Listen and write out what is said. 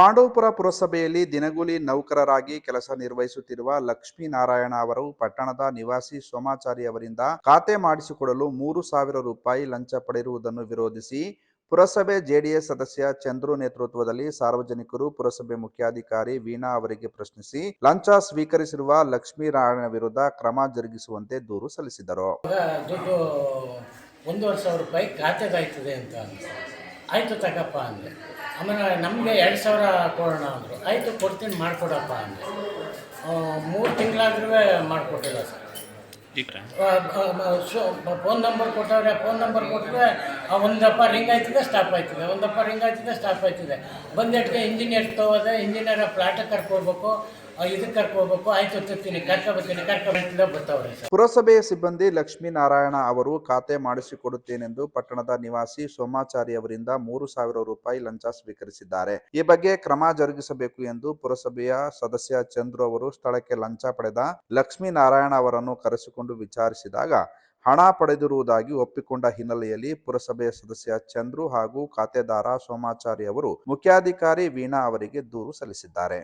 ಪಾಂಡವಪುರ ಪುರಸಭೆಯಲ್ಲಿ ದಿನಗೂಲಿ ನೌಕರರಾಗಿ ಕೆಲಸ ನಿರ್ವಹಿಸುತ್ತಿರುವ ಲಕ್ಷ್ಮೀನಾರಾಯಣ ಅವರು ಪಟ್ಟಣದ ನಿವಾಸಿ ಸೋಮಾಚಾರಿ ಅವರಿಂದ ಖಾತೆ ಮಾಡಿಸಿಕೊಡಲು ಮೂರು ಸಾವಿರ ರೂಪಾಯಿ ಲಂಚ ಪಡೆದಿರುವುದನ್ನು ವಿರೋಧಿಸಿ ಪುರಸಭೆ ಜೆಡಿಎಸ್ ಸದಸ್ಯ ಚಂದ್ರು ನೇತೃತ್ವದಲ್ಲಿ ಸಾರ್ವಜನಿಕರು ಪುರಸಭೆ ಮುಖ್ಯಾಧಿಕಾರಿ ವೀಣಾ ಅವರಿಗೆ ಪ್ರಶ್ನಿಸಿ, ಲಂಚ ಸ್ವೀಕರಿಸಿರುವ ಲಕ್ಷ್ಮೀನಾರಾಯಣ ವಿರುದ್ಧ ಕ್ರಮ ಜರುಗಿಸುವಂತೆ ದೂರು ಸಲ್ಲಿಸಿದರು ಒಂದು ವರ್ಷ ರೂಪಾಯಿ ಖಾತೆಗಾಯ್ತದೆ ಅಂತ ಅಂದ್ರು. ಆಯಿತು ತಗಪ್ಪ ಅಂದೆ ಆಮೇಲೆ ನಮಗೆ ಎರಡು ಸಾವಿರ ಕೊಡೋಣ ಅಂದರು. ಆಯಿತು ಕೊಡ್ತೀನಿ ಮಾಡಿಕೊಡಪ್ಪ ಅಂದರೆ ಮೂರು ತಿಂಗಳಾದ್ರೂ ಮಾಡಿಕೊಟ್ಟಿಲ್ಲ ಸರ್. ಫೋನ್ ನಂಬರ್ ಕೊಟ್ಟವ್ರೆ ಫೋನ್ ನಂಬರ್ ಕೊಟ್ಟರೆ ಒಂದಪ್ಪ ರಿಂಗ್ ಆಯ್ತದೆ ಸ್ಟಾಪ್ ಆಯ್ತದೆ. ಒಂದಪ್ಪ ರಿಂಗ್ ಆಯ್ತದೆ ಸ್ಟಾಪ್ ಆಯ್ತಿದೆ. ಬಂದೆಟ್ಗೆ ಇಂಜಿನಿಯರ್ ತೊಗೋದೆ ಇಂಜಿನಿಯರ್ ಫ್ಲಾಟ್ ಕರ್ಕೊಳ್ಬೇಕು. ಪುರಸಭೆಯ ಸಿಬ್ಬಂದಿ ಲಕ್ಷ್ಮೀನಾರಾಯಣ ಅವರು ಖಾತೆ ಮಾಡಿಸಿಕೊಡುತ್ತೇನೆಂದು ಪಟ್ಟಣದ ನಿವಾಸಿ ಸೋಮಾಚಾರಿ ಅವರಿಂದ ಮೂರು ಸಾವಿರ ರೂಪಾಯಿ ಲಂಚ ಸ್ವೀಕರಿಸಿದ್ದಾರೆ. ಈ ಬಗ್ಗೆ ಕ್ರಮ ಜರುಗಿಸಬೇಕು ಎಂದು ಪುರಸಭೆಯ ಸದಸ್ಯ ಚಂದ್ರು ಅವರು ಸ್ಥಳಕ್ಕೆ ಲಂಚ ಪಡೆದ ಲಕ್ಷ್ಮೀನಾರಾಯಣ ಅವರನ್ನು ಕರೆಸಿಕೊಂಡು ವಿಚಾರಿಸಿದಾಗ ಹಣ ಪಡೆದಿರುವುದಾಗಿ ಒಪ್ಪಿಕೊಂಡ ಹಿನ್ನೆಲೆಯಲ್ಲಿ ಪುರಸಭೆಯ ಸದಸ್ಯ ಚಂದ್ರು ಹಾಗೂ ಖಾತೆದಾರ ಸೋಮಾಚಾರಿ ಅವರು ಮುಖ್ಯಾಧಿಕಾರಿ ವೀಣಾ ಅವರಿಗೆ ದೂರು ಸಲ್ಲಿಸಿದ್ದಾರೆ.